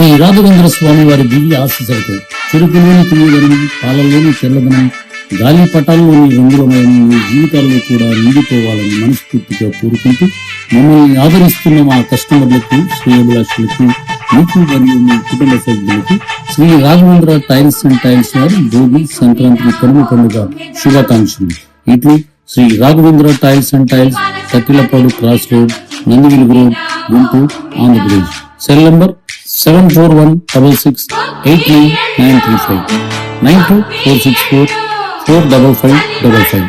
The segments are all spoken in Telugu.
శ్రీ రాఘవేంద్ర స్వామి వారి దివ్య ఆశీస్సులతో చెరుకులోని తీయదనం పాలలోని తెల్లదనం గాలి పటాల్లోని రంగులమయం మీ జీవితాల్లో కూడా నిండిపోవాలని మనస్ఫూర్తిగా కోరుకుంటూ మమ్మల్ని ఆదరిస్తున్న మా కస్టమర్లకు శ్రేయభిలాషులకు మీకు మరియు మీ కుటుంబ సభ్యులకు Shri Raghavendra tiles and tiles వారి భోగి సంక్రాంతి కనుమ పండుగ శుభాకాంక్షలు. ఇటు Shri Raghavendra tiles and tiles Takkilapadu cross road Nandigiri road Guntur Andhra Pradesh. Cell number seven four one double six eight nine nine three five nine two four six four four double five double five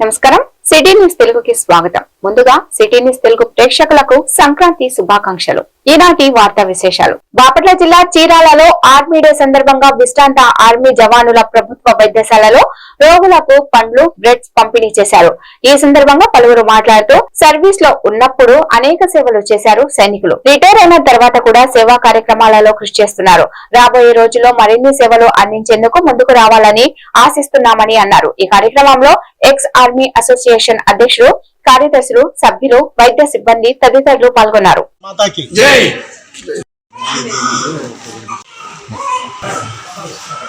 నమస్కారం సిటీ న్యూస్ తెలుగుకి స్వాగతం ముందుగా సిటీ న్యూస్ తెలుగు ప్రేక్షకులకు సంక్రాంతి శుభాకాంక్షలు. ఈనాటి వార్తా విశేషాలు. బాపట్ల జిల్లా చీరాలలో ఆర్మీ డే సందర్భంగా విశ్రాంత ఆర్మీ జవానుల ప్రభుత్వ వైద్యశాలలో రోగులకు పండ్లు బ్రెడ్స్ పంపిణీ చేశారు. ఈ సందర్భంగా పలువురు మాట్లాడుతూ సర్వీస్లో ఉన్నప్పుడు అనేక సేవలు చేశారు సైనికులు. రిటైర్ అయిన తర్వాత కూడా సేవా కార్యక్రమాలలో కృషి చేస్తున్నారు. రాబోయే రోజుల్లో మరిన్ని సేవలు అందించేందుకు ముందుకు రావాలని ఆశిస్తున్నామని అన్నారు. ఈ కార్యక్రమంలో ఎక్స్ ఆర్మీ అసోసియేషన్ అధ్యక్షుడు కార్యదర్శులు సభ్యులు వైద్య సిబ్బంది తదితరులు పాల్గొన్నారు. మాతాకి. జై!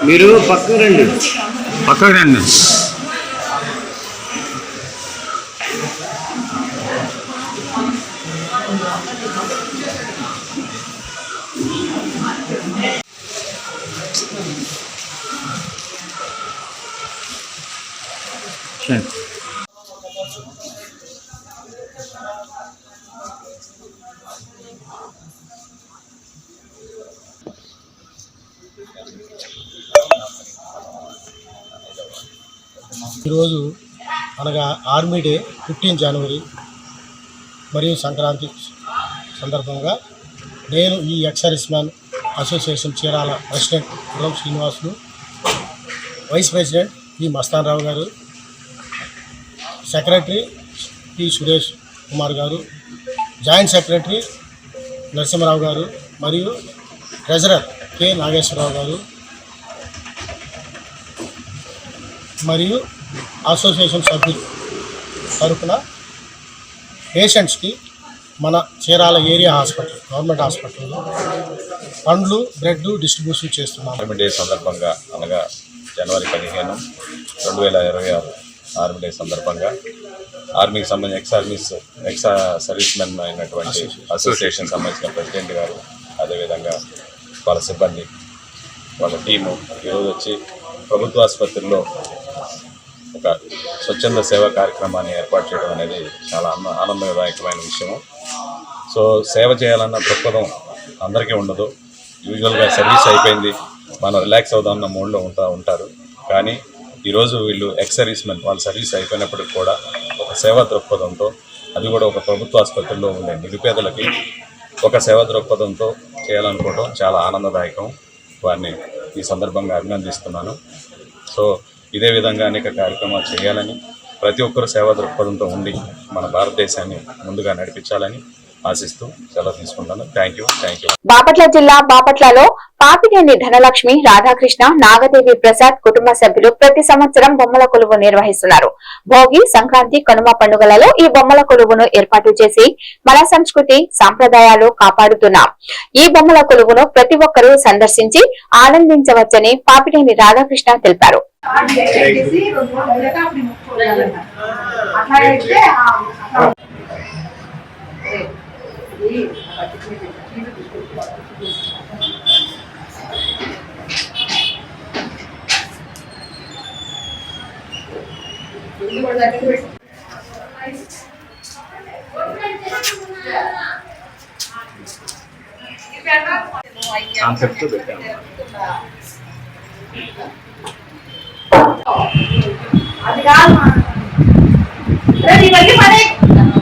మీరు పక్కకు రండి. పక్కకు రండి. ఆర్మీ డే ఫిఫ్టీన్ జనవరి మరియు సంక్రాంతి సందర్భంగా నేను ఈ excise man association Chirala president Guram Srinivasulu vice president P Mastanarao గారు సెక్రటరీ పి సురేష్ కుమార్ గారు జాయింట్ సెక్రటరీ నరసింహరావు గారు మరియు ట్రెజరర్ కె నాగేశ్వరరావు గారు మరియు అసోసియేషన్ సభ్యులు తరపున పేషెంట్స్కి మన చీరాల ఏరియా హాస్పిటల్ గవర్నమెంట్ హాస్పిటల్లో పండ్లు బ్రెడ్ డిస్ట్రిబ్యూషన్ చేస్తున్నాము ఆర్మీ డే సందర్భంగా అనగా జనవరి పదిహేను రెండు వేల ఇరవై ఆరు ఆర్మీ డే సందర్భంగా ఆర్మీకి సంబంధించిన ex armies ex service men అయినటువంటి అసోసియేషన్ సంబంధించిన ప్రెసిడెంట్ గారు అదేవిధంగా వాళ్ళ సిబ్బంది వాళ్ళ టీము ఈరోజు వచ్చి ప్రభుత్వ ఆసుపత్రిలో ఒక స్వచ్ఛంద సేవా కార్యక్రమాన్ని ఏర్పాటు చేయడం అనేది చాలా ఆనందదాయకమైన విషయము. సో సేవ చేయాలన్న దృక్పథం అందరికీ ఉండదు. యూజువల్గా సర్వీస్ అయిపోయింది. మనం రిలాక్స్ అవుదామన్న మూడ్లో ఉంటా ఉంటారు. కానీ ఈరోజు వీళ్ళు ఎక్స్ సర్వీస్ మెన్ వాళ్ళ సర్వీస్ అయిపోయినప్పటికి కూడా ఒక సేవా దృక్పథంతో అది కూడా ఒక ప్రభుత్వ ఆసుపత్రిలో ఉండే నిరుపేదలకి ఒక సేవా దృక్పథంతో చేయాలనుకోవడం చాలా ఆనందదాయకం. వారిని ఈ సందర్భంగా అభినందిస్తున్నాను. సో ఇదే విధంగా అనేక కార్యక్రమాలు చేయాలని ప్రతి ఒక్కరు సేవా దృక్పథంతో ఉండి మన భారతదేశాన్ని ముందుగా నడిపించాలని ఆశిస్తూ సెలవు తీసుకుంటాను. Thank you thank you Bapatla జిల్లా బాపట్లలో పాపినేని ధనలక్ష్మి రాధాకృష్ణ నాగదేవి ప్రసాద్ కుటుంబ సభ్యులు ప్రతి సంవత్సరం బొమ్మల కొలువు నిర్వహిస్తున్నారు. భోగి సంక్రాంతి కనుమ పండుగలలో ఈ బొమ్మల కొలువును ఏర్పాటు చేసి మన సంస్కృతి సాంప్రదాయాలు కాపాడుతున్నాం. ఈ బొమ్మల కొలువును ప్రతి ఒక్కరూ సందర్శించి ఆనందించవచ్చని పాపినేని రాధాకృష్ణ తెలిపారు. అట్లా అయితే కాన్సెప్ట్ పెట్టాము అది కాదు మా. రేపు ఇవన్నీ పడే అక్కడ వేసుకో.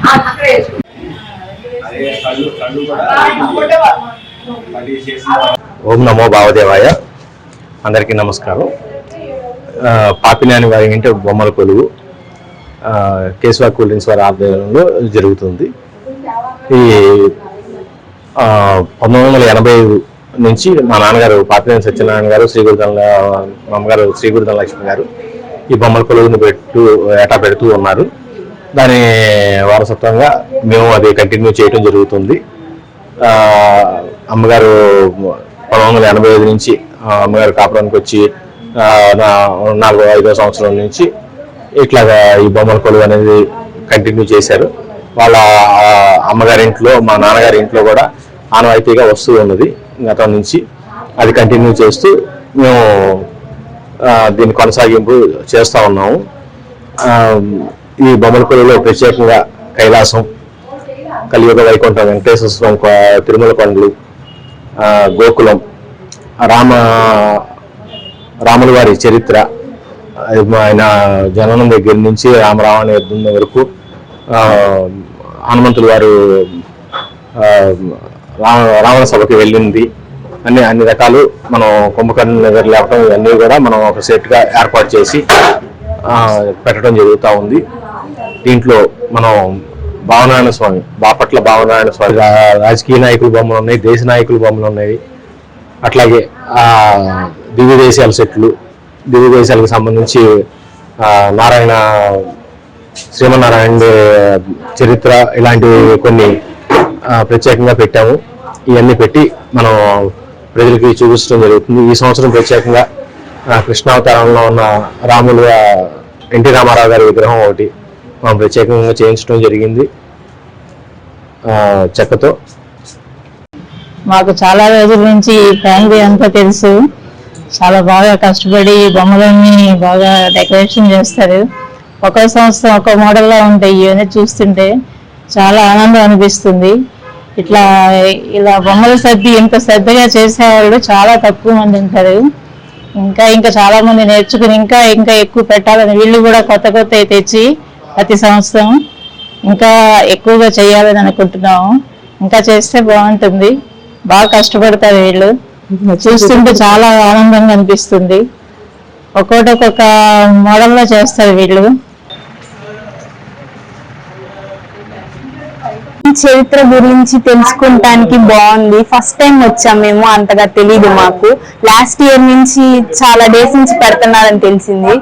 ఆ, కొట్టేవాళ్ళు. ఓం నమో భావదేవాయ. అందరికీ నమస్కారం. పాపినాని వారి ఇంటి బొమ్మల కొలువు కేశవా కేశవ కూల్ డ్రింక్స్ వారి ఆధ్వర్యంలో జరుగుతుంది. ఈ పంతొమ్మిది వందల ఎనభై ఐదు నుంచి మా నాన్నగారు పాపినేని సత్యనారాయణ గారు శ్రీగురుదల మా అమ్మగారు శ్రీగురుదల లక్ష్మి గారు ఈ బొమ్మల కొలువుని పెట్టు ఏటా పెడుతూ ఉన్నారు. దాని వారసత్వంగా మేము అది కంటిన్యూ చేయటం జరుగుతుంది. అమ్మగారు పంతొమ్మిది వందల ఎనభై ఐదు నుంచి అమ్మగారు కాపురానికి వచ్చి నా- నాలుగో ఐదో సంవత్సరం నుంచి ఇట్లాగా ఈ బొమ్మల కొలువు అనేది కంటిన్యూ చేశారు. వాళ్ళ అమ్మగారి ఇంట్లో మా నాన్నగారి ఇంట్లో కూడా ఆనవాయితీగా వస్తూ ఉన్నది గతం నుంచి. అది కంటిన్యూ చేస్తూ మేము దీన్ని కొనసాగింపు చేస్తూ ఉన్నాము. ఈ బొమ్మల కొలువులో ప్రత్యేకంగా కైలాసం కలియుగ వైకుంఠం వెంకటేశ్వర స్వామి తిరుమల కొండలు గోకులం రామ రాముల వారి చరిత్ర ఆయన జననం దగ్గర నుంచి రామరావణ యుద్ధం వరకు హనుమంతులు వారు రావణ సభకి వెళ్ళింది. అన్ని అన్ని రకాలు మనం కుంభకర్ణ దగ్గర లేపడం ఇవన్నీ కూడా మనం ఒక సెట్గా ఏర్పాటు చేసి పెట్టడం జరుగుతూ ఉంది. దీంట్లో మనం భావనారాయణ స్వామి బాపట్ల భావనారాయణ స్వామి రాజకీయ నాయకుల బొమ్మలు ఉన్నాయి దేశ నాయకుల బొమ్మలు ఉన్నాయి. అట్లాగే ఆ దివ్య దేశాల సెట్లు దివ్య దేశాలకు సంబంధించి నారాయణ శ్రీమన్నారాయణ చరిత్ర ఇలాంటివి కొన్ని ప్రత్యేకంగా పెట్టాము. ఇవన్నీ పెట్టి మనం ప్రజలకి చూపించడం జరుగుతుంది. ఈ సంవత్సరం ప్రత్యేకంగా కృష్ణావతారంలో ఉన్న రాములు ఎన్టీ రామారావు గారి విగ్రహం ఒకటి ప్రత్యేకంగా చేయించడం జరిగింది. చెక్కతో. మాకు చాలా రోజుల నుంచి ఫ్యామిలీ అంతా తెలుసు. చాలా బాగా కష్టపడి బొమ్మలన్నీ బాగా డెకరేషన్ చేస్తారు. ఒక్కో సంవత్సరం ఒక్కో మోడల్లో ఉంటాయి ఇవన్నీ చూస్తుంటే చాలా ఆనందం అనిపిస్తుంది. ఇట్లా ఇలా బొమ్మల సర్ది ఇంత శ్రద్ధగా చేసేవాళ్ళు చాలా తక్కువ మంది ఉంటారు. ఇంకా ఇంకా చాలా మంది నేర్చుకుని ఇంకా ఇంకా ఎక్కువ పెట్టాలని వీళ్ళు కూడా కొత్త కొత్తవి తెచ్చి ప్రతి సంవత్సరం ఇంకా ఎక్కువగా చేయాలని అనుకుంటున్నాము. ఇంకా చేస్తే బాగుంటుంది. బాగా కష్టపడతారు వీళ్ళు. చూస్తుంటే చాలా ఆనందంగా అనిపిస్తుంది. ఒక్కొక్కటి ఒక్కొక్క మోడల్లో చేస్తారు వీళ్ళు. చరిత్ర గురించి తెలుసుకుంటానికి బాగుంది. ఫస్ట్ టైం వచ్చాం మేము అంతగా తెలియదు మాకు. లాస్ట్ ఇయర్ నుంచి చాలా డేస్ నుంచి పెడుతున్నారని తెలిసింది.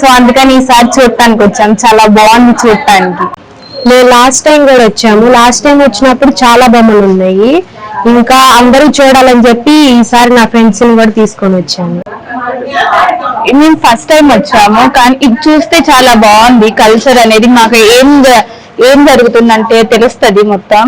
సో అందుకని ఈసారి చూడటానికి వచ్చాం. చాలా బాగుంది చూడటానికి. మేము లాస్ట్ టైం కూడా వచ్చాము. లాస్ట్ టైం వచ్చినప్పుడు చాలా బొమ్మలు ఉన్నాయి. ఇంకా అందరూ చూడాలని చెప్పి ఈసారి నా ఫ్రెండ్స్ని కూడా తీసుకొని వచ్చాము. మేము ఫస్ట్ టైం వచ్చాము కానీ ఇది చూస్తే చాలా బాగుంది. కల్చర్ అనేది మాకు ఏం ఏం జరుగుతుందంటే తెలుస్తది మొత్తం.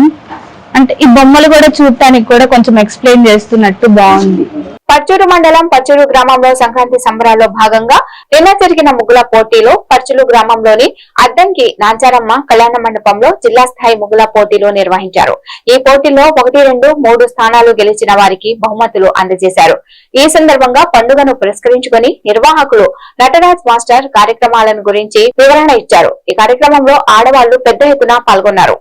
అంటే ఈ బొమ్మలు కూడా చూడటానికి కూడా కొంచెం ఎక్స్ప్లెయిన్ చేస్తున్నట్టు బాగుంది. పర్చూరు మండలం పర్చూరు గ్రామంలో సంక్రాంతి సంబరాల్లో భాగంగా నిన్న జరిగిన ముగ్గుల పోటీలో పర్చులు గ్రామంలోని అద్దంకి నాంచారమ్మ కళ్యాణ మండపంలో జిల్లా స్థాయి ముగ్గుల పోటీలు నిర్వహించారు. ఈ పోటీలో ఒకటి రెండు మూడు స్థానాలు గెలిచిన వారికి బహుమతులు అందజేశారు. ఈ సందర్భంగా పండుగను పురస్కరించుకొని నిర్వాహకులు నటరాజ్ మాస్టర్ కార్యక్రమాలను గురించి వివరణ ఇచ్చారు. ఈ కార్యక్రమంలో ఆడవాళ్ళు పెద్ద ఎత్తున పాల్గొన్నారు.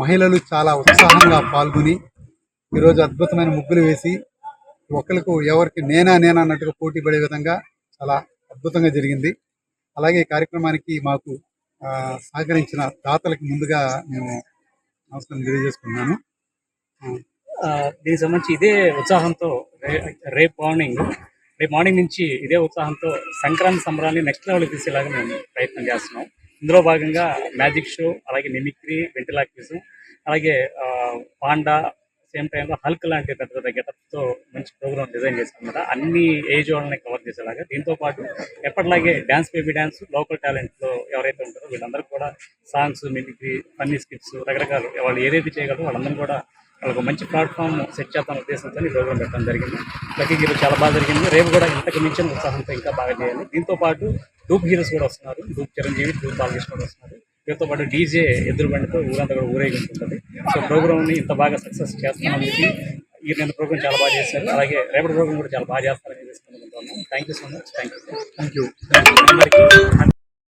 మహిళలు చాలా ఉత్సాహంగా పాల్గొని ఈరోజు అద్భుతమైన ముగ్గులు వేసి ఒకరికి ఎవరికి నేనా నేనా అన్నట్టుగా పోటీ పడే విధంగా చాలా అద్భుతంగా జరిగింది. అలాగే కార్యక్రమానికి మాకు సహకరించిన దాతలకి ముందుగా మేము నమస్కారం తెలియజేసుకున్నాను దీనికి సంబంధించి ఇదే ఉత్సాహంతో రే- రేపు మార్నింగ్ రేపు మార్నింగ్ నుంచి ఇదే ఉత్సాహంతో సంక్రాంతి సంబరాన్ని నెక్స్ట్ లెవెల్కి తీసేలాగా మేము ప్రయత్నం చేస్తున్నాం. ఇందులో భాగంగా మ్యాజిక్ షో అలాగే మిమిక్రీ వెంటిలాక్యూజం అలాగే ఆ, పాండా సేమ్ టైంలో హల్క్ లాంటి పెద్ద పెద్ద గెటప్తో మంచి ప్రోగ్రామ్ డిజైన్ చేస్తాం అన్ని ఏజ్ వాళ్ళని కవర్ చేసేలాగా. దీంతో పాటు ఎప్పటిలాగే డ్యాన్స్ బేబీ డ్యాన్స్ లోకల్ టాలెంట్లో ఎవరైతే ఉంటారో వీళ్ళందరూ కూడా సాంగ్స్ మిమిక్రీ ఫన్నీ స్కిట్స్ రకరకాలు వాళ్ళు ఏదైతే చేయగలరో వాళ్ళందరూ కూడా వాళ్ళకు మంచి ప్లాట్ఫామ్ సెట్ చేద్దాం ఉద్దేశంతో ఈ ప్రోగ్రామ్ పెట్టడం జరిగింది. లక్కీ ఈరోజు చాలా బాగా జరిగింది. రేపు కూడా ఇంతకు మించిన ఉత్సాహంతో ఇంకా బాగా చేయాలి. దీంతో పాటు డూప్ హీరోస్ కూడా వస్తున్నారు. డూప్ చిరంజీవి డూప్ బాలకృష్ణ కూడా వస్తున్నారు. వీటితో పాటు డీజే ఎదురు బండితో ఊరంతా కూడా ఊరేగించుంటుంది సో ప్రోగ్రామ్ని ఇంత బాగా సక్సెస్ చేస్తున్నందుకు ఈ రెండు ప్రోగ్రామ్ చాలా బాగా చేశారు. అలాగే రేపటి ప్రోగ్రామ్ కూడా చాలా బాగా చేస్తారని తెలుసుకుంటున్నాను thank you so much thank you thank you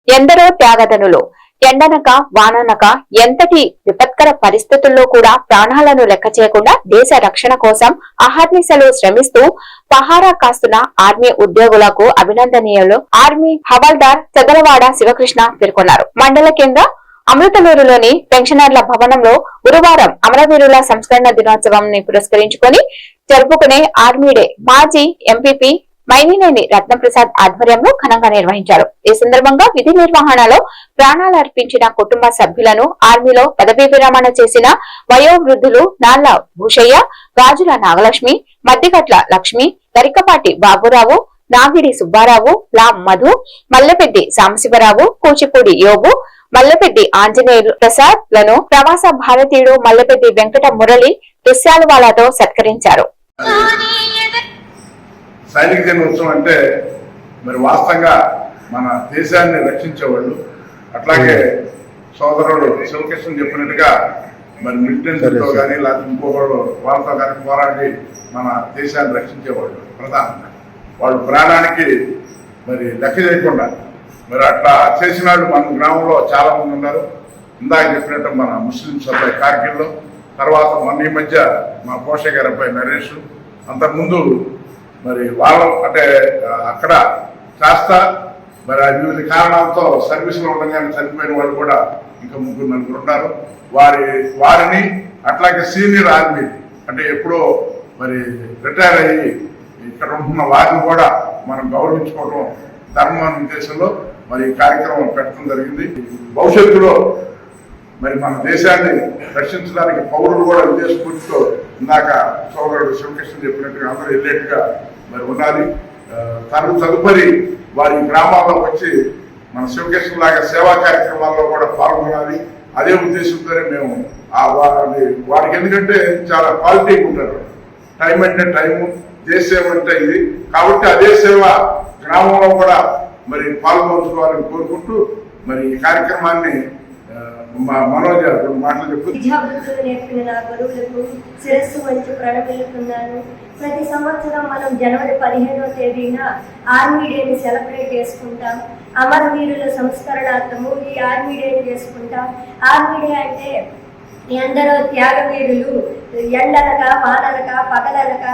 ఎందరో త్యాగదనులు ఎండనక వాననక ఎంతటి విపత్కర పరిస్థితుల్లో కూడా ప్రాణాలను లెక్క చేయకుండా దేశ రక్షణ కోసం అహర్నిశలు శ్రమిస్తూ పహారా కాస్తున్న ఆర్మీ ఉద్యోగులకు అభినందనీయులు. ఆర్మీ హవాల్దార్ చదలవాడ శివకృష్ణ పేర్కొన్నారు. మండల కేంద్ర అమృతలూరులోని పెన్షనర్ల భవనంలో గురువారం అమరవీరుల సంస్కరణ దినోత్సవాన్ని పురస్కరించుకొని జరుపుకునే ఆర్మీ డే. మాజీ ఎంపీపీ మైనినేని రత్నప్రసాద్ ఆధ్వర్యంలో ఘనంగా నిర్వహించారు. ఈ సందర్భంగా విధి నిర్వహణలో ప్రాణాలు అర్పించిన కుటుంబ సభ్యులను ఆర్మీలో పదవీ విరమణ చేసిన వయోవృద్ధులు నాళ్ళ భూషయ్య గాజుల నాగలక్ష్మి మద్దిగట్ల లక్ష్మి దరికపాటి బాబురావు నాగిడి సుబ్బారావు లా మధు మల్లెపెద్ది సాంబశివరావు కూచిపూడి యోగు మల్లెపెద్ది ఆంజనేయులు ప్రసాద్లను ప్రవాస భారతీయుడు మల్లెపెద్ది వెంకట మురళి దుశ్శాలువాలతో సత్కరించారు. సైనిక దినోత్సవం అంటే మరి వాస్తవంగా మన దేశాన్ని రక్షించేవాళ్ళు. అట్లాగే సోదరుడు శివకృష్ణ చెప్పినట్టుగా మరి మిలిటెంట్తో కానీ లేకపోతే ఇంకొకళ్ళు వాళ్ళతో కానీ పోరాడి మన దేశాన్ని రక్షించేవాళ్ళు ప్రధానంగా. వాళ్ళు ప్రాణానికి మరి లెక్క చేయకుండా మరి అట్లా చేసిన వాళ్ళు మన గ్రామంలో చాలా మంది ఉన్నారు. ఇందాక చెప్పినట్టు మన ముస్లింస్ అబ్బాయి కార్గిల్లో తర్వాత మొన్న ఈ మధ్య మా పోష గారి అబ్బాయి నరేష్ అంతకుముందు మరి వాళ్ళు అంటే అక్కడ కాస్త మరి వివిధ కారణాలతో సర్వీస్లో ఉండగానే చనిపోయిన వాళ్ళు కూడా ఇంకా ముగ్గురు నలుగురు ఉన్నారు. వారి వారిని అట్లాగే సీనియర్ ఆర్మీ అంటే ఎప్పుడో మరి రిటైర్ అయ్యి ఇక్కడ ఉంటున్న వారిని కూడా మనం గౌరవించుకోవడం ధర్మ ఉద్దేశంలో మరి ఈ కార్యక్రమం పెట్టడం జరిగింది. భవిష్యత్తులో మరి మన దేశాన్ని రక్షించడానికి పౌరులు కూడా విదేశపూర్తితో ఇందాక సోదరుడు శివకృష్ణ చెప్పినట్టుగా అందరూ వెళ్ళేట్టుగా మరి ఉన్నది. ఆ, తను తదుపరి వారి గ్రామాల్లో వచ్చి మన శివకృష్ణ లాగా సేవా కార్యక్రమాల్లో కూడా పాల్గొనాలి. అదే ఉద్దేశంతోనే మేము ఆ వారి వారికి ఎందుకంటే చాలా క్వాలిటీ ఉంటారు. టైం అంటే టైము దేశ సేవ అంటే ఇది. కాబట్టి అదే సేవ గ్రామంలో కూడా మరి పాల్గొంచుకోవాలని కోరుకుంటూ మరి ఈ కార్యక్రమాన్ని మనోజ్ మాటలు చెప్పు. విద్యాబుద్ధులు నేర్పిన నా గురువులకు శిరస్సు వంచి ప్రణమిల్లుతున్నాను. ప్రతి సంవత్సరం మనం జనవరి పదిహేనవ తేదీన ఆర్మీ డేని సెలబ్రేట్ చేసుకుంటాం. అమరవీరుల సంస్కరణార్థము ఈ ఆర్మీ డేని చేసుకుంటాం. ఆర్మీ డే అంటే ఎందరో త్యాగవీరులు ఎండలక వానలక పగలలక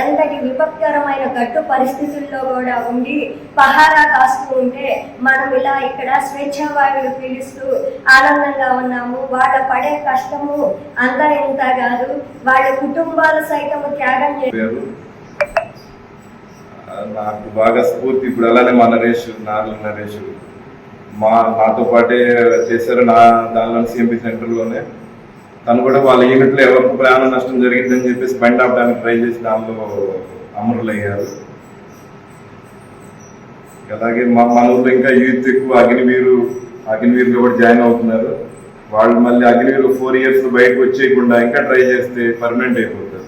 ఎంతటి విపత్కరమైన గట్టు పరిస్థితుల్లో కూడా ఉండి పహారా కాస్తూ ఉంటే మనం ఇలా ఇక్కడ స్వేచ్ఛావాయువులు పీలుస్తూ ఆనందంగా ఉన్నాము. వాళ్ళ పడే కష్టము అంతా ఇంత కాదు. వాళ్ళ కుటుంబాలు సైతం త్యాగం చే నాకు బాగా స్ఫూర్తి ఇప్పుడు అలానే మా నరేష్ నార్ల నరేష్. మా నాతో పాటే చేశారు నా దానిలో సిఎంపి సెంటర్లోనే తను కూడా వాళ్ళ యూనిట్లో ఎవరికి ప్రాణ నష్టం జరిగిందని చెప్పేసి బండి ఆపడానికి ట్రై చేసి దానిలో అమరులయ్యారు. అలాగే మా మన ఊళ్ళో ఇంకా యూత్ ఎక్కువ అగ్నివీరు అగ్నివీరులో కూడా జాయిన్ అవుతున్నారు. వాళ్ళు మళ్ళీ అగ్నివీరు ఫోర్ ఇయర్స్ బయటకు వచ్చేయకుండా ఇంకా ట్రై చేస్తే పర్మనెంట్ అయిపోతారు.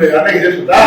ఆంజనేయుడు అన్నకి చెప్తా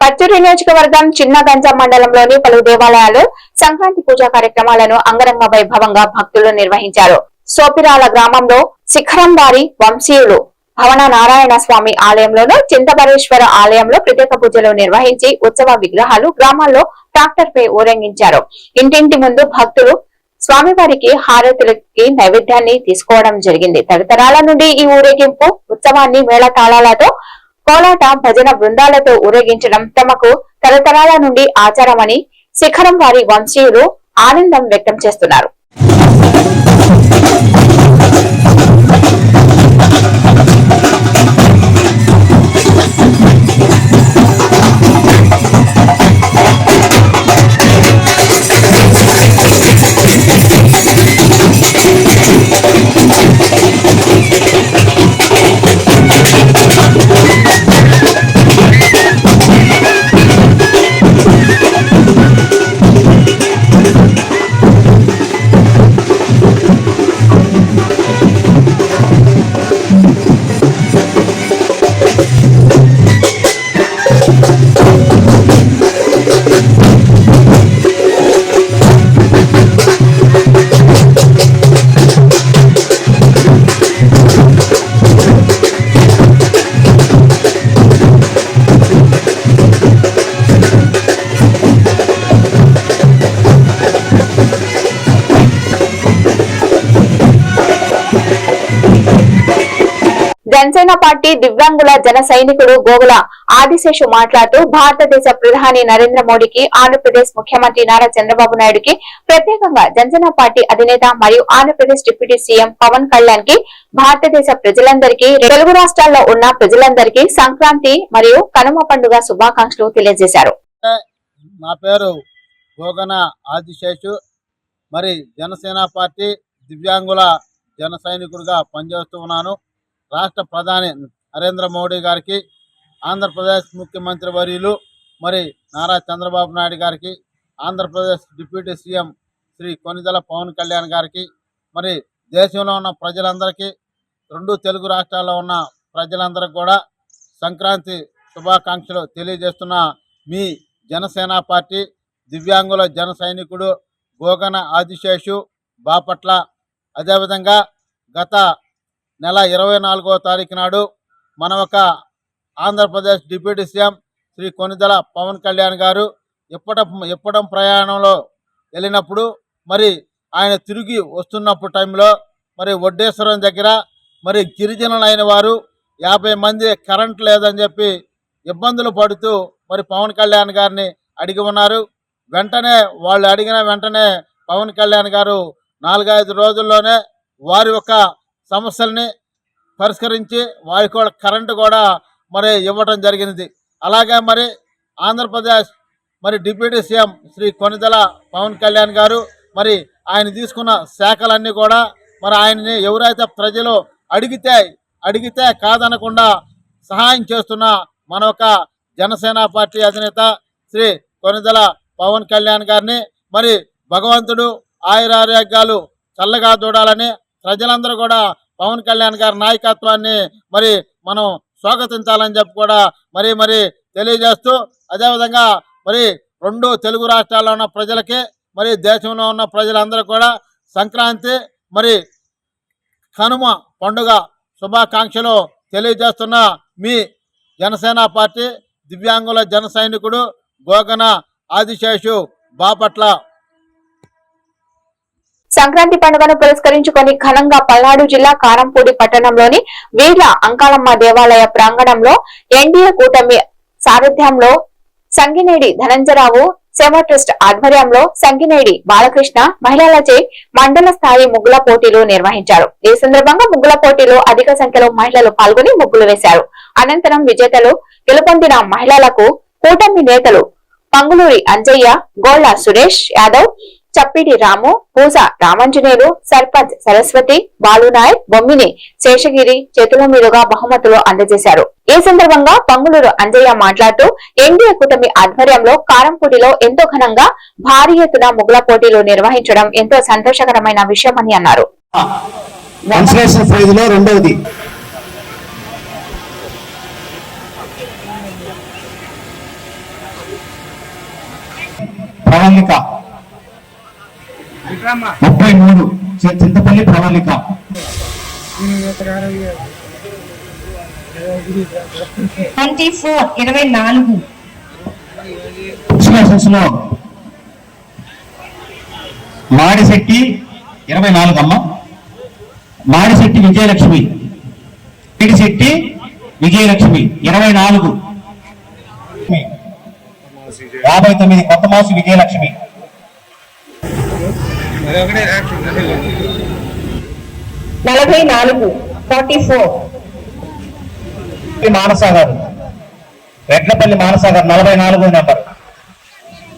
పచ్చూరు నియోజకవర్గం చిన్న గంజాం మండలంలోని పలు దేవాలయాలు సంక్రాంతి పూజా కార్యక్రమాలను అంగరంగ వైభవంగా భక్తులు నిర్వహించారు. సోపిరాల గ్రామంలో శిఖరం వారి వంశీయులు భవన నారాయణ స్వామి ఆలయంలోను చింతపరేశ్వర ఆలయంలో ప్రత్యేక పూజలు నిర్వహించి ఉత్సవ విగ్రహాలు గ్రామాల్లో ట్రాక్టర్ పై ఊరంగించారు. ఇంటింటి ముందు భక్తులు స్వామివారికి హారతులకి నైవేద్యాన్ని తీసుకోవడం జరిగింది. తరతరాల నుండి ఈ ఊరేగింపు ఉత్సవాన్ని మేళతాళాలతో కోలాట భజన బృందాలతో ఊరేగించడం తమకు తరతరాల నుండి ఆచారమని శిఖరం వారి వంశీయులు ఆనందం వ్యక్తం చేస్తున్నారు. దివ్యాంగుల జన సైనికుడు గోగుల ఆదిశేషు మాట్లాడుతూ భారతదేశ ప్రధాని నరేంద్ర మోడీకి ఆంధ్రప్రదేశ్ ముఖ్యమంత్రి నారా చంద్రబాబు నాయుడుకి ప్రత్యేకంగా జనసేన పార్టీ అధినేత మరియు ఆంధ్రప్రదేశ్ డిప్యూటీ సీఎం పవన్ కళ్యాణ్కి భారతదేశ ప్రజలందరికీ తెలుగు రాష్ట్రాల్లో ఉన్న ప్రజలందరికీ సంక్రాంతి మరియు కనుమ పండుగ శుభాకాంక్షలు తెలియజేశారు. నా పేరు గోగన ఆదిశేషు. మరి జనసేన పార్టీ దివ్యాంగుల జన సైనికుడిగా పనిచేస్తూ ఉన్నాను. రాష్ట్ర ప్రధాని నరేంద్ర మోడీ గారికి ఆంధ్రప్రదేశ్ ముఖ్యమంత్రి వర్యులు మరి నారా చంద్రబాబు నాయుడు గారికి ఆంధ్రప్రదేశ్ డిప్యూటీ సీఎం శ్రీ కొనిదల పవన్ కళ్యాణ్ గారికి మరి దేశంలో ఉన్న ప్రజలందరికీ రెండు తెలుగు రాష్ట్రాల్లో ఉన్న ప్రజలందరికీ కూడా సంక్రాంతి శుభాకాంక్షలు తెలియజేస్తున్న మీ జనసేన పార్టీ దివ్యాంగుల జన సైనికుడు గోగన ఆదిశేషు బాపట్ల. అదేవిధంగా గత నెల ఇరవై నాలుగో తారీఖు నాడు మన ఒక ఆంధ్రప్రదేశ్ డిప్యూటీ సీఎం శ్రీ కొనిదల పవన్ కళ్యాణ్ గారు ఎప్పట ఎప్పటం ప్రయాణంలో వెళ్ళినప్పుడు మరి ఆయన తిరిగి వస్తున్నప్పుడు టైంలో మరి వడ్డేశ్వరం దగ్గర మరి గిరిజనులైన వారు యాభై మంది కరెంట్ లేదని చెప్పి ఇబ్బందులు పడుతూ మరి పవన్ కళ్యాణ్ గారిని అడిగి ఉన్నారు. వెంటనే వాళ్ళు అడిగిన వెంటనే పవన్ కళ్యాణ్ గారు నాలుగైదు రోజుల్లోనే వారి యొక్క సమస్యల్ని పరిష్కరించి వారికి కూడా కరెంటు కూడా మరి ఇవ్వటం జరిగినది అలాగే మరి ఆంధ్రప్రదేశ్ మరి డిప్యూటీ సీఎం శ్రీ కొనిదల పవన్ కళ్యాణ్ గారు మరి ఆయన తీసుకున్న శాఖలన్నీ కూడా మరి ఆయన్ని ఎవరైతే ప్రజలు అడిగితే అడిగితే కాదనకుండా సహాయం చేస్తున్న మన ఒక జనసేన పార్టీ అధినేత శ్రీ కొనిదల పవన్ కళ్యాణ్ గారిని మరి భగవంతుడు ఆయురారోగ్యాలు చల్లగా చూడాలని ప్రజలందరూ కూడా పవన్ కళ్యాణ్ గారి నాయకత్వాన్ని మరి మనం స్వాగతించాలని చెప్పి కూడా మరి మరి తెలియజేస్తూ అదేవిధంగా మరి రెండు తెలుగు రాష్ట్రాల్లో ఉన్న ప్రజలకి మరి దేశంలో ఉన్న ప్రజలందరూ కూడా సంక్రాంతి మరి కనుమ పండుగ శుభాకాంక్షలు తెలియజేస్తున్న మీ జనసేన పార్టీ దివ్యాంగుల జన సైనికుడు గోగన ఆదిశేషు బాపట్ల. సంక్రాంతి పండుగను పురస్కరించుకొని ఘనంగా పల్నాడు జిల్లా కారంపూడి పట్టణంలోని వీర్ల అంకాలమ్మ దేవాలయ ప్రాంగణంలో ఎన్డీఏ కూటమి సారథ్యంలో సంగినేడి ధనంజరావు సేవా ట్రస్ట్ ఆధ్వర్యంలో సంగినేడి బాలకృష్ణ మహిళలచే మండల స్థాయి ముగ్గుల పోటీలు నిర్వహించారు. ఈ సందర్భంగా ముగ్గుల పోటీలో అధిక సంఖ్యలో మహిళలు పాల్గొని ముగ్గులు వేశారు. అనంతరం విజేతలు గెలుపొందిన మహిళలకు కూటమి నేతలు పంగులూరి అంజయ్య గోళ్ళ సురేష్ యాదవ్ చప్పిడి రాము పూజ రామంజనేయులు సర్పంచ్ సరస్వతి బాలునాయక్ బొమ్మిని శేషగిరి చేతుల మీదుగా బహుమతులు అందజేశారు. ఈ సందర్భంగా పంగులూరు అంజయ్య మాట్లాడుతూ ఎన్డీఏ కూటమి ఆధ్వర్యంలో కారంపూడిలో ఎంతో ఘనంగా భారీ ఎత్తున ముగ్గుల పోటీలు నిర్వహించడం ఎంతో సంతోషకరమైన విషయమని అన్నారు. ప్రణాళిక ముప్పై మూడు. చింతపల్లి ప్రవళిక ట్వంటీ ఫోర్ ఇరవై నాలుగు. లో మాడిశెట్టి ఇరవై నాలుగు అమ్మ. మాడిశెట్టి విజయలక్ష్మి. మాడిశెట్టి విజయలక్ష్మి ఇరవై నాలుగు. యాభై తొమ్మిది కొత్త మాసు విజయలక్ష్మి. నలభై నాలుగు ఫార్టీ ఫోర్. మానస గారు రెడ్లపల్లి మానస గారు నలభై నాలుగు నెంబర్.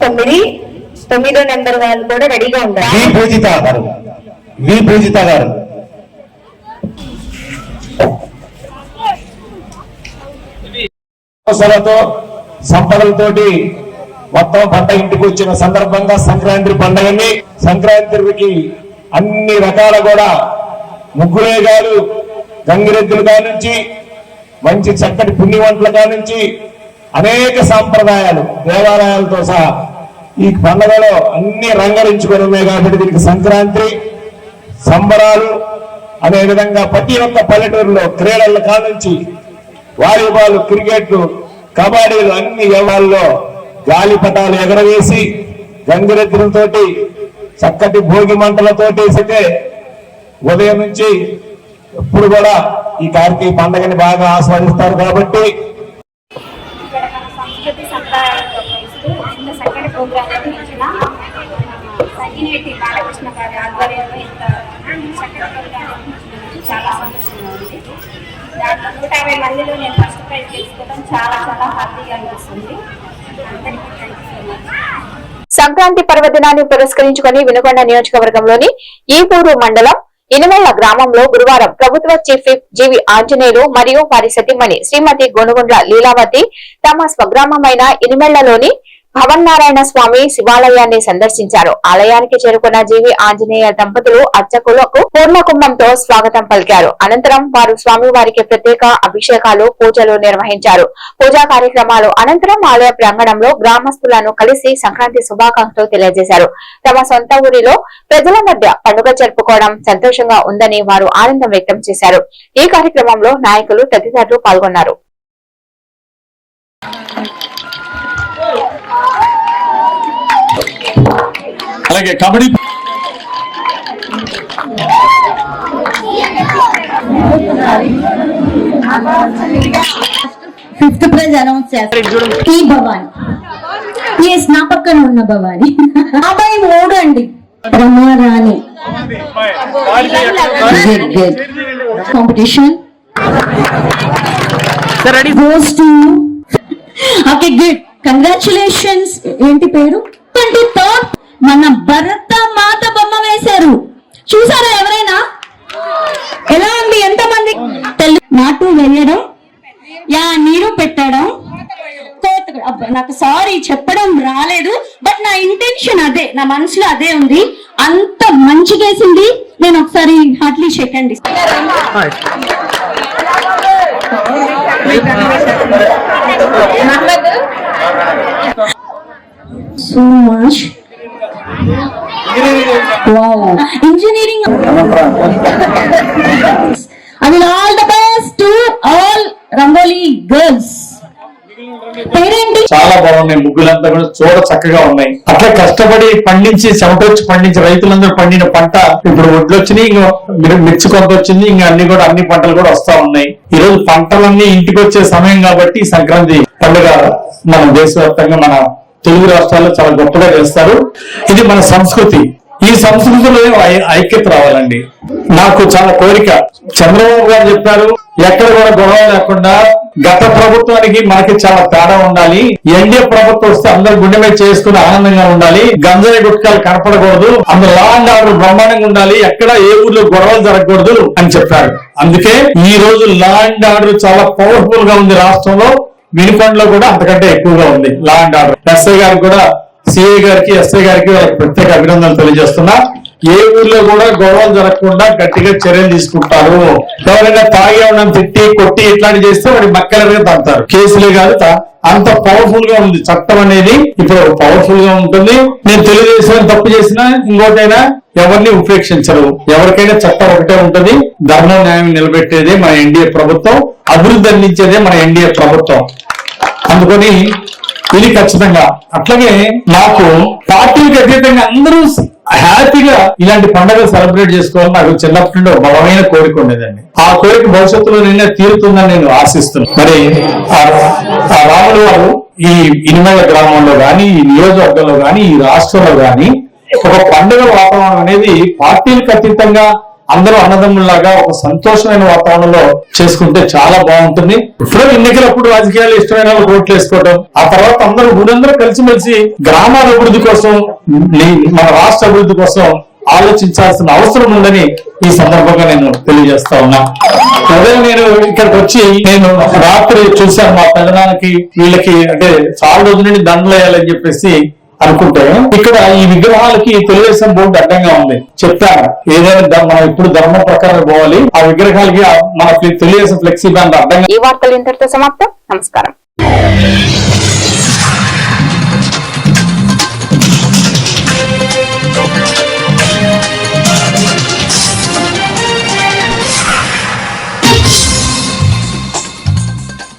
తొమ్మిది తొమ్మిదో నెంబర్ వాళ్ళు కూడా రెడీగా వి ఉన్నారు పూజిత గారు. వి పూజిత గారు. సంపదలతోటి మొత్తం పంట ఇంటికి వచ్చిన సందర్భంగా సంక్రాంతి పండుగని సంక్రాంతికి అన్ని రకాల కూడా ముగ్గులే కాదు గంగిరెద్దుల కానుంచి మంచి చక్కటి పుణ్య వంటల కానుంచి అనేక సాంప్రదాయాలు దేవాలయాలతో సహా ఈ పండుగలో అన్ని రంగరించుకొని కాబట్టి దీనికి సంక్రాంతి సంబరాలు అనే విధంగా ప్రతి ఒక్క పల్లెటూరులో క్రీడల కానుంచి వాలీబాల్ క్రికెట్ కబడ్డీలు అన్ని వ్యవహారాల్లో గాలిపటాలు ఎగరవేసి గంగిరెద్దులతో చక్కటి భోగి మంటలతోటి వేసితే ఉదయం నుంచి ఎప్పుడు కూడా ఈ కార్తీక పండుగని బాగా ఆస్వాదిస్తారు కాబట్టి బాలకృష్ణ గారి ఆధ్వర్యంలో ఇంత చాలా సంతోషంగా ఉంది. దాంట్లో నూట యాభై మందిలో నేను ఫస్ట్ ప్రైజ్ తీసుకోవడం చాలా చాలా హ్యాపీగా అనిపిస్తుంది. సంక్రాంతి పర్వదినాన్ని పురస్కరించుకొని వినుకొండ నియోజకవర్గంలోని ఈపూరు మండలం ఇనుమల్ల గ్రామంలో గురువారం ప్రభుత్వ చీఫ్ జీవి ఆంజనేయులు మరియు వారి సతీమణి శ్రీమతి గొనుగుండ్ల లీలావతి తమ స్వగ్రామమైన ఇనుమెళ్ళలోని భవన్ నారాయణ స్వామి శివాలయాన్ని సందర్శించారు. ఆలయానికి చేరుకున్న జీవి ఆంజనేయ దంపతులు అర్చకులకు పూర్ణ కుంభంతో స్వాగతం పలికారు. అనంతరం వారు స్వామి వారికి ప్రత్యేక అభిషేకాలు పూజలు నిర్వహించారు. పూజా కార్యక్రమాలు అనంతరం ఆలయ ప్రాంగణంలో గ్రామస్తులను కలిసి సంక్రాంతి శుభాకాంక్షలు తెలియజేశారు. తమ సొంత ఊరిలో ప్రజల మధ్య పండుగ జరుపుకోవడం సంతోషంగా ఉందని వారు ఆనందం వ్యక్తం చేశారు. ఈ కార్యక్రమంలో నాయకులు తదితరులు పాల్గొన్నారు. అలాగే కబడ్డీ ఫిఫ్త్ ప్రైజ్ అనౌన్స్ చేస్తారు ఈ భవాని. ఎస్ నా పక్కన ఉన్న భవాని. అబ్బాయి మూడు అండి Ramarani. Competition goes to okay good congratulations ఏంటి పేరు ట్వంటీ థర్డ్ మన భరత మాత బొమ్మ వేశారు చూసారా ఎవరైనా ఎలా ఉంది ఎంతమంది తెలు నాటు వేయడం యా నీరు పెట్టడం కోత కూడా. అబ్బా, నాకు సారీ చెప్పడం రాలేదు బట్ నా ఇంటెన్షన్ అదే నా మనసులో అదే ఉంది. ముగ్గులంతా కూడా చూడ చక్కగా ఉన్నాయి. అట్లా కష్టపడి పండించి చెమటొచ్చి పండించి రైతులందరూ పండిన పంట ఇప్పుడు వడ్లు వచ్చినాయి ఇంకా మిర్చి కొంత వచ్చింది ఇంకా అన్ని కూడా అన్ని పంటలు కూడా వస్తా ఉన్నాయి. ఈ రోజు పంటలన్నీ ఇంటికి వచ్చే సమయం కాబట్టి ఈ సంక్రాంతి పండుగ మన దేశవ్యాప్తంగా మన తెలుగు రాష్ట్రాల్లో చాలా గొప్పగా చేస్తారు. ఇది మన సంస్కృతి. ఈ సంస్కృతిలో ఐక్యత రావాలండి. నాకు చాలా కోరిక. చంద్రబాబు గారు చెప్పారు ఎక్కడ కూడా గొడవ లేకుండా గత ప్రభుత్వానికి మనకి చాలా తేడా ఉండాలి. ఎన్డీఏ ప్రభుత్వం వస్తే అందరు గుండె మీద చేసుకుని ఆనందంగా ఉండాలి. గంజాయి గుట్కాలు కనపడకూడదు. అందులో లా అండ్ ఆర్డర్ బ్రహ్మాండంగా ఉండాలి. ఎక్కడ ఏ ఊర్లో గొడవలు జరగకూడదు అని చెప్పారు. అందుకే ఈ రోజు లా అండ్ ఆర్డర్ చాలా పవర్ఫుల్గా ఉంది రాష్ట్రంలో. వినుకొండలో కూడా అంతకంటే ఎక్కువగా ఉంది లా అండ్ ఆర్డర్. ఎస్ఐ గారికి కూడా సిఐ గారికి ఎస్ఐ గారికి ప్రత్యేక అభినందనలు తెలియజేస్తున్నా. ఏ ఊర్లో కూడా గొడవలు జరగకుండా గట్టిగా చర్యలు తీసుకుంటారు. ఎవరైనా తాగి ఉండడం తిట్టి కొట్టి ఇట్లాంటి చేస్తే వాడి మక్కల మీద తంతారు. కేసులే కాదు అంత పవర్ఫుల్గా ఉంది. చట్టం అనేది ఇప్పుడు పవర్ఫుల్గా ఉంటుంది. నేను తెలియజేసిన తప్పు చేసినా ఇంకోటైనా ఎవరిని ఉపేక్షించరు. ఎవరికైనా చట్టం ఒకటే ఉంటది. ధర్మం న్యాయం నిలబెట్టేదే మన ఎన్డీఏ ప్రభుత్వం. అభివృద్ధి అందించేదే మన ఎన్డీఏ ప్రభుత్వం. అందుకని ఇది ఖచ్చితంగా. అట్లాగే నాకు పార్టీలకు అతీతంగా అందరూ హ్యాపీగా ఇలాంటి పండుగలు సెలబ్రేట్ చేసుకోవాలని నాకు చిన్నప్పటి నుండి ఒక బలమైన కోరిక ఉండేదండి. ఆ కోరిక భవిష్యత్తులో నిన్న తీరుతుందని నేను ఆశిస్తున్నాను. మరి ఆ- ఆ వారు ఈ ఇనిమల గ్రామంలో కానీ ఈ నియోజకవర్గంలో గాని ఈ రాష్ట్రంలో కానీ ఒక పండుగ వాతావరణం అనేది పార్టీలకు అతీతంగా అందరూ అన్నదమ్ముల్లాగా ఒక సంతోషమైన వాతావరణంలో చేసుకుంటే చాలా బాగుంటుంది. ఇప్పుడు ఎన్నికలప్పుడు రాజకీయాలు ఇష్టమైన ఓట్లు వేసుకోవడం ఆ తర్వాత అందరూ ఊరందరూ కలిసిమెలిసి గ్రామాల అభివృద్ధి కోసం మన రాష్ట్ర అభివృద్ధి కోసం ఆలోచించాల్సిన అవసరం ఉందని ఈ సందర్భంగా నేను తెలియజేస్తా ఉన్నా. ఉదయం నేను ఇక్కడికి వచ్చి నేను రాత్రి చూశాను మా పెదనాన్నకి వీళ్ళకి అంటే చాలా రోజుల నుండి దండలు వేయాలని చెప్పేసి అనుకుంటే ఇక్కడ ఈ విగ్రహాలకి తెలుగుదేశం బోర్డు అడ్డంగా ఉంది. చెప్తాను ఏదైనా మనం ఇప్పుడు ధర్మం ప్రకారం పోవాలి. ఆ విగ్రహాలకి మన తెలుగుదేశం ఫ్లెక్సీ బ్యాండ్ అడ్డంగా ఈ వార్తలు ఇంతటితో సమాప్తం. నమస్కారం.